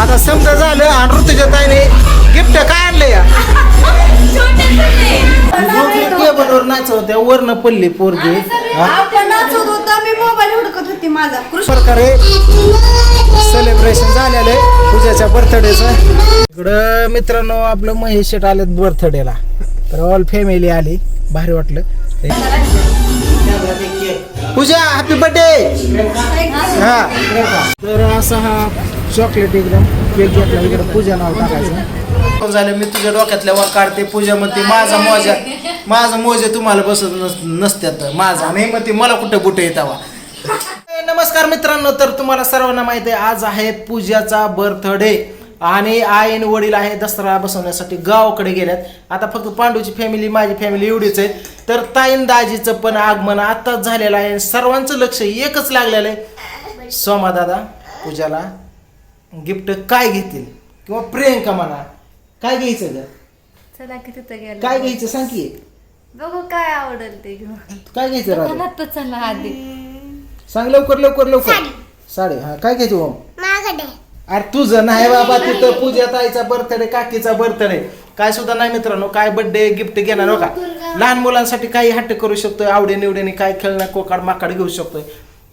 आता समजा झालं आणि ऋतुच्या ताईने गिफ्ट काय आणलं या? टेबलवर नाचव होत्या वरनं पडली पोरगी. मोबाईल हुडकत होती माझा. प्रकारे सेलिब्रेशन झालेलं आहे पूजाच्या बर्थडेचं इकडं मित्रांनो आपलं महेश शेट आलेत बर्थडेला तर ऑल फॅमिली आली भारी वाटलं. पूजा हॅपी बर्थडे हा. तर असा हा चॉकलेट एकदम केक घेतला इकडे पूजा नाव टाकायचं. झालं मी तुझ्या डोक्यातल्या वर काढते पूजा म्हणते माझा मोजा माझा मोजे तुम्हाला बसत नस नसत्यात माझा नाही म्हणते मला कुठं बुट येतावा नमस्कार मित्रांनो तर तुम्हाला सर्वांना माहिती आहे आज आहे पूजाचा बर्थडे आणि आईन वडील आहे दसरा बसवण्यासाठी गावाकडे गेल्यात. आता फक्त पांडूची फॅमिली माझी फॅमिली एवढीच आहे तर ताईन दाजीचं पण आगमन आताच झालेलं आहे. सर्वांचं लक्ष एकच लागलेलं आहे. सोमा दादा पूजाला गिफ्ट काय घेतील? किंवा प्रियंका म्हणा? काय घ्यायचं ग? चला की तिथं गेलं. काय घ्यायचं? सांग की. बघू काय आवडेल ते घेऊन. काय घ्यायचं राजा? चला आधी. सांग लवकर लवकर लवकर. साडी. हा काय घ्यायचं ओम? अरे तुझं नाही बाबा तिथं पूजा ताईचा बर्थडे काकीचा बर्थडे काय सुद्धा नाही मित्रांनो काय बर्थडे गिफ्ट घेणार हो का लहान मुलांसाठी काही हट्ट करू शकतोय आवडे निवडीने काय खेळणं कोकाड माकाड घेऊ शकतोय.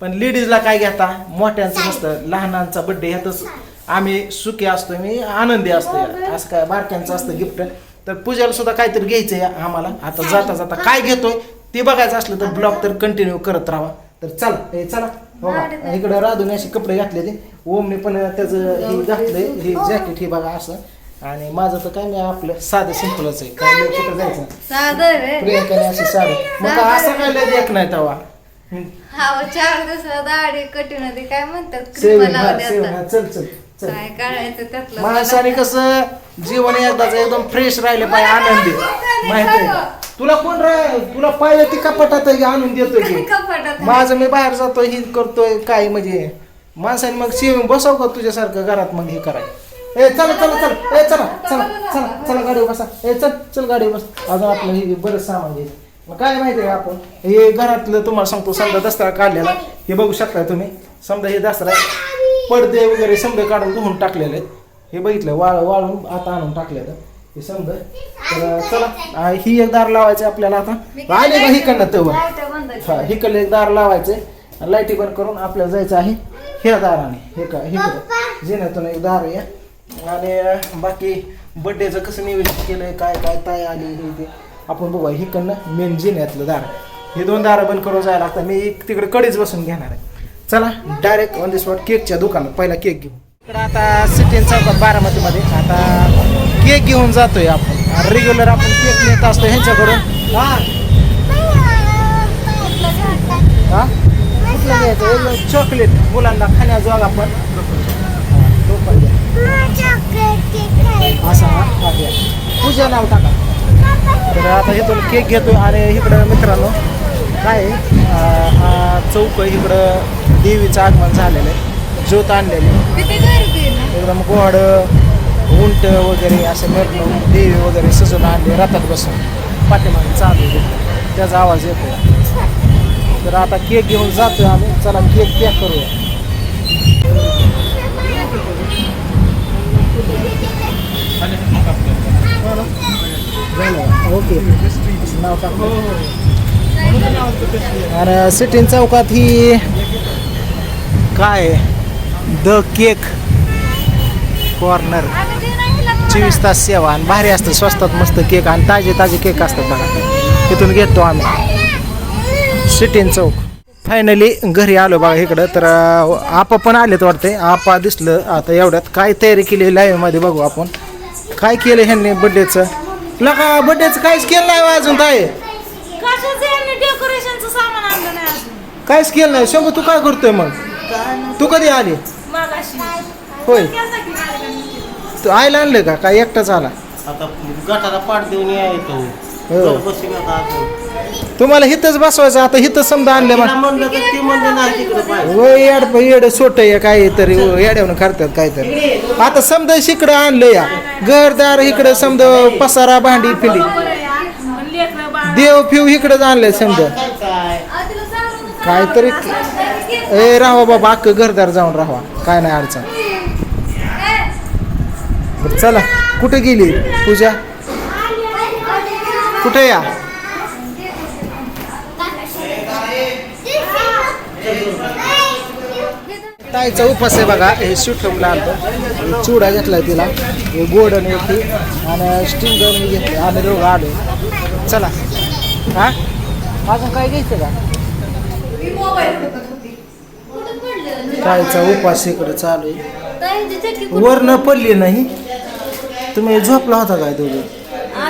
पण लेडीजला काय घेता? मोठ्यांचं नसतं लहानांचा बर्थडे ह्यातच आम्ही सुखी असतोय मी आनंदी असतोय. असं काय बारक्यांचं असतं गिफ्ट तर पूजाला सुद्धा काहीतरी घ्यायचंय आम्हाला. आता जाता जाता काय घेतोय ते बघायचं असलं तर ब्लॉग तर कंटिन्यू करत राहा. तर चला चला. हो का इकडे राधून असे कपडे घातले ते ओमने पण त्याचं हे घातलंय हे जॅकेट हे बघा असं आणि माझं तर काय नाही आपलं साधं सिंपलच आहे काय लय कुठं जायचं साधं प्रियंकाने अशी साडी मग असं काय लय देख नाही तवा हा चार दाढी कठीण काय म्हणतात हा, हा, चल चल चल काय त्यातलं माणसाने कसं जीवन एकदाच एकदम फ्रेश राहिले पाहिजे आनंदी माहिती आहे तुला कोण राह तुला पाहिजे ती कपाटात आणून देतोय की. कपाटात माझं मी बाहेर जातोय ही करतोय काय म्हणजे. माणसाने मग सेविंग बसव का तुझ्यासारखं घरात मग हे कराय ए चला चला चला. ए चला चला चला चला गाडीवर बसा. ए चल चल गाडीवर बस. अजून आपलं हे बरंच सामान घे. मग काय माहिती आहे आपण? हे घरातलं तुम्हाला सांगतो समजा दसरा काढलेला. हे बघू शकता तुम्ही. समजा हे दसरा पडदे वगैरे समजा काढून धुवून टाकलेले आहेत. हे बघितलं वाळ वाळून आता आणून टाकलेलं. हे समजा तर चला. आ, ही एक दार लावायचं आपल्याला आता. आले का हिकडनं आहे. हा हिकडलं एक दार लावायचंय. आणि लाईटी बंद करून आपल्याला जायचं आहे ह्या दाराने. हे का हे जिन्यातून एक दार आहे. आणि बाकी बड्डेचं कसं नियोजन केलंय काय काय ताय आली हे ते. आपण बघूया. हिकडनं मेन जिन्यातलं दार. हे दोन दारं बंद करून जायला लागतात मी एक तिकडे कडीच बसून घेणार आहे. चला डायरेक्ट ऑन द स्पॉट केकच्या दुकानात पहिला केक घेऊ. इकडं आता सिटीन चौकात बारामतीमध्ये. आता केक घेऊन जातोय आपण. रेग्युलर आपण केक नेत असतो ह्यांच्याकडून. हा? कुठलं घ्यायचं? एकदम चॉकलेट मुलांना खाण्याजोग आपण. हा, तो पण. असा. पूजा नाव टाका. तर आता इथून केक घेतो आणि इकडं मित्रांनो काय? हा चौक इकडं देवीचं आगमन झालेलं आहे. ज्योत आणलेली एकदम गोड उंट वगैरे असे मिरवणूक देवी वगैरे सजून आणले रथात बसून पाठीमागे चालू त्याचा आवाज येतो. तर आता केक घेऊन जातोय आम्ही. चला केक पॅक करूया. ओके. नाव आणि सिटीन चौकात ही काय? The cake corner. चोवीस तास सेवा आणि भारी असतं स्वस्तात मस्त केक आणि ताजे ताजे केक असतात बघा. तिथून घेतो आम्ही. सिटीन चौक. फायनली घरी आलो बघा इकडं तर आपा पण आलेत वाटते आपा दिसलं आता एवढ्यात. काय तयारी केली लाईव्हमध्ये बघू आपण. काय केलं ह्यांनी बड्डेचं लका बड्डेचं काहीच केलं नाही हो अजून अजून? काहीच केलं नाही. शंभू तू काय करतोय मग? तू कधी आली? होय. तू आईला आणलं का? काय एकटाच आला? आता गटाला पाठ देऊन हो. बसून आता. आपण. तुम्हाला हिथंच बसवायचं आता हिथं समजा आणलं तिला मग. म्हणलं तर ती म्हणली नाही तिकडे पाहिजे वय येड येड सोट आहे काहीतरी येड्यावून करतात काहीतरी आता समजा इकडं आणलं या. घरदार इकडं समजा पसारा भांडी फिंडी. देव फिव इकडंच आणलंय समजा. काय काहीतरी ए राहा बाबा अख्खं घरदार जाऊन राहा काय नाही अडचण. बरं, चला कुठे गेली पूजा? कुठे या? ताईचा उपास आहे बघा हे सुठमला आणतो. चुडा घेतलाय तिला. हे गोडन होती आणि स्टिंग घेतली आणि आम्ही दोघं आलो. चला. हा? अजून काय घ्यायचं का? ताईचा उपास इकडे चालू आहे. कुठं- वरनं पडली नाही. तुम्ही झोपला होता काय दोघं?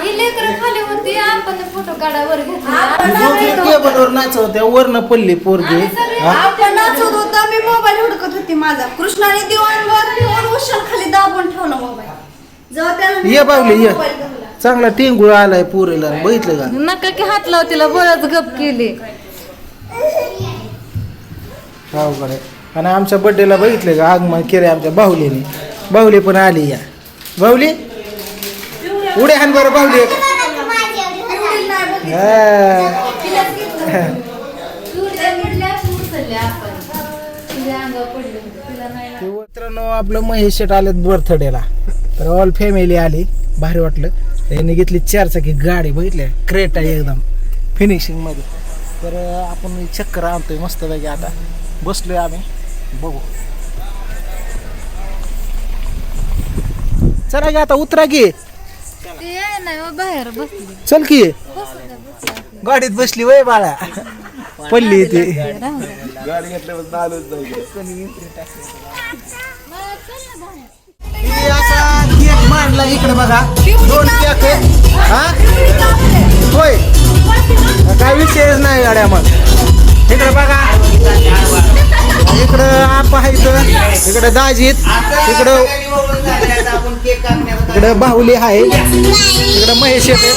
ही लेकरं खाली होती. आपण फोटो काढावर घेतला टेबलवर नाच होत्या वरनं पडली पोरगी? आपण नाचत होता मी मोबाईल हुडकत होती माझा. कृष्णाने दिवाणवर उशाल खाली दाबून ठेवला मोबाईल जेव्हा त्याला मी ये बावली ये. चांगला टिंगूळ आलाय पुरीला बघितलं का? नका की हात लाव तिला बरंच गप केली. आहे. आणि आमच्या बड्डेला बघितलं का आगमन केलं आमच्या बाहुलीने बाहुली पण आली या. बाहुली उड्या हान बरं बाहुली मित्रांनो आपलं महेश शेट आलेत बर्थडेला तर ऑल फॅमिली आली. भारी वाटलं. त्यांनी घेतली चारचाकी गाडी बघितली क्रेट आहे एकदम. फिनिशिंगमध्ये. तर आपण चक्कर आणतोय मस्त पैकी आता. बसलोय आम्ही. बघू. चला की आता उतरा की नाही बाहेर बसली. चल की. गाडीत बसली वय बाळा. पडली ती. हे असा केक मांडला इकडे बघा. दोन केक हा? होय. काय विषयच नाही गाड्या मग इकडे बघा. इकडं आप आहे इकडं दाजीत इकडं इकडं बाहुली आहे इकडं महेश येते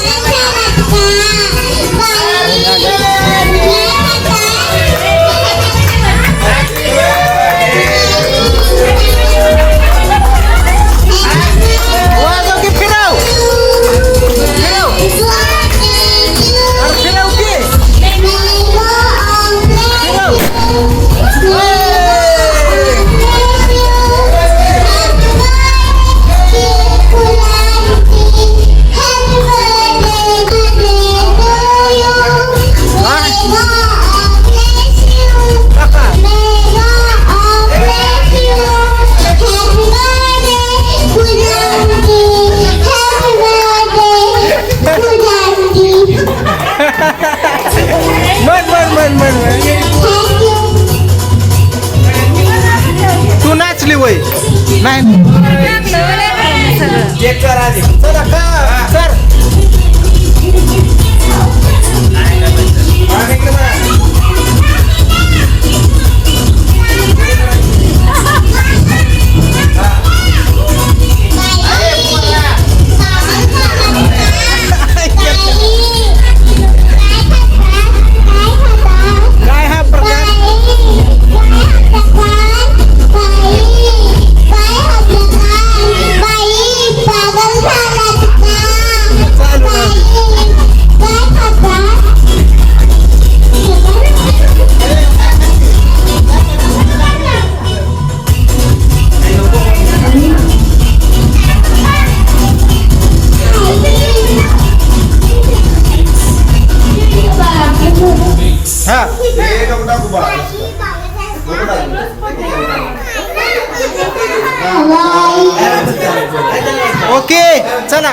ओके चला.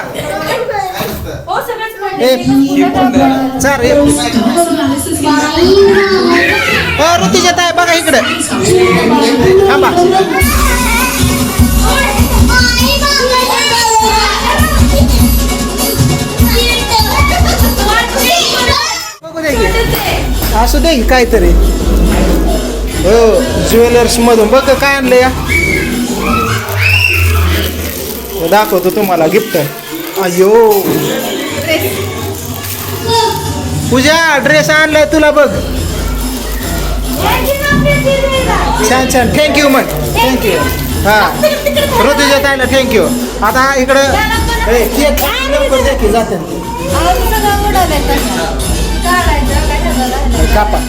ए चार ऋतुजात आहे बघा इकडे. थांबा. असू दे की काहीतरी. हो ज्वेलर्स मधून. बघ काय आणलं या. दाखवतो तुम्हाला गिफ्ट अयो पूजा ड्रेस आणलाय तुला बघ. छान छान. थँक्यू मग थँक्यू हा. ऋतुजा ताईला थँक्यू आता इकडं केक लवकर द्या जाते. कापा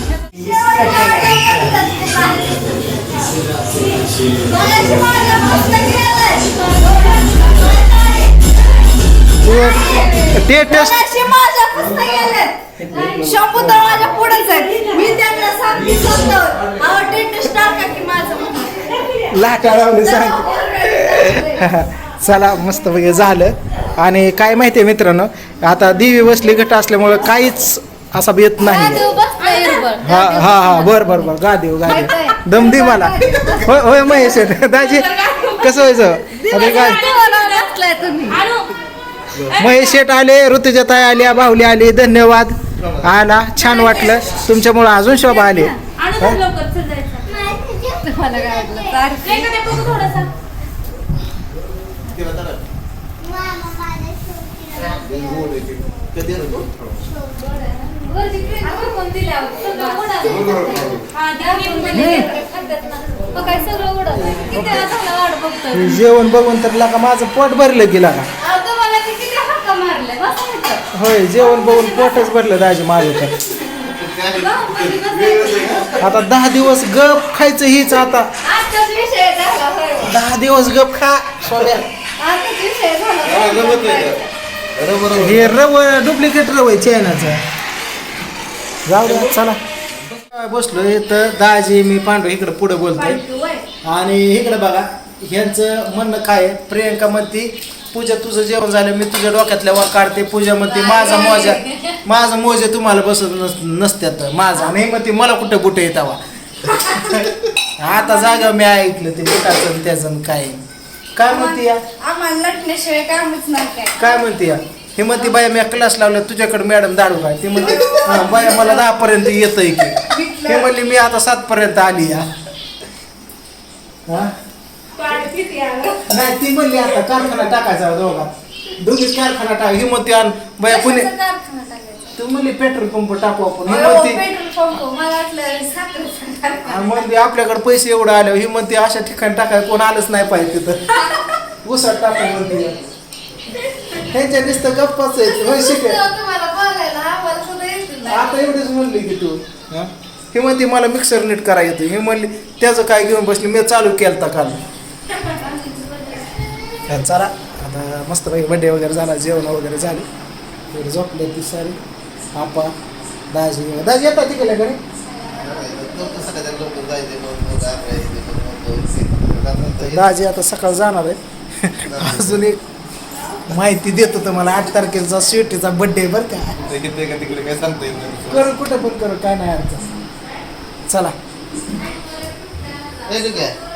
गेलेत शंभू तर माझ्या पुढेच आहेत. मी त्यांना सांगते स्वतः सांग. चला मस्त झालं. आणि काय माहितीये मित्रांनो आता देवी बसली घट असल्यामुळं काहीच असा येत नाही. हा हा हा बर बर बर. गादेव गादेव. दम दे मला. होय होय महेश. दाजी कसं व्हायचं? अरे काय? देवाला बसलाय तुम्ही. महेश शेठ आले ऋतुजा ताई आल्या बाहुली आली. धन्यवाद. आला. छान वाटलं. तुमच्यामुळं अजून शोभा आली. तुम्हाला जेवण बघून तर लागा माझं पोट भरलं गेला का होय जेवण बघून पोटच भरलं दाजी माझं तर. आता दहा दिवस गप खायचं हीच आता. दहा दिवस गप खा सोन्या. हे रव डुप्लिकेट रव आहे चायनाचं जाऊ द्या चला. बसलो तर दाजी मी पांडू इकडे पुढे बोलतोय. आणि इकडे बघा ह्यांचं म्हणणं काय आहे? प्रियंका म्हणते पूजा तुझं जेवण झालं मी तुझ्या डोक्यातल्या वर काढते. पूजा म्हणते माझा मोजा माझा मोजे तुम्हाला बसत नस नसत्यात. माझा आणि ही म्हणते मला कुठं बुटे येतावा आता जागा मी ऐकलं ते बुटाचं आणि त्याचं आणि काय. काय म्हणते या? आम्हाला लटण्याशिवाय कामच नाही. काय काय म्हणते या? हे म्हणते बाया मी क्लास लावला तुझ्याकडे मॅडम दाडू काय ती म्हणते "हा, बाया मला दहा पर्यंत येतंय की. हे म्हणली मी आता सात पर्यंत आली या. हा? नाही ती म्हणली आता कारखाना टाकायचा दोघात. दोघीच कारखाना टाक. ही म्हणते आण बाया टाकायचा? तू म्हणली पेट्रोल पंप टाकू आपण. ही म्हणते म्हणते आपल्याकडे पैसे एवढे आले ही म्हणते अशा ठिकाणी टाकाय कोण आलंच नाही पाहिजे तिथं. उसात टाकू म्हणते ह्यांच्या नुसतं गप्पाच होय नाही. आता एवढीच म्हणली की तू हा? ही म्हणते मला मिक्सर नीट करा येतो ही म्हणली त्याचं काय घेऊन बसली? मी चालू केलता काल. तर चला. आता मस्त पैकी बड्डे वगैरे झाला जेवण वगैरे झाले. थोडी झोपले ती सारी. आपा दाजी दाजी येतात तिकडे घरी? दाजी आता सकाळ जाणार आहे. अजून एक माहिती देतो तुम्हाला आठ तारखेचा शेवटीचा बड्डे बरं का. तिकडे काय सांगता येत नाही. करू कुठं पण करू काय नाही अर्थ चला. आहे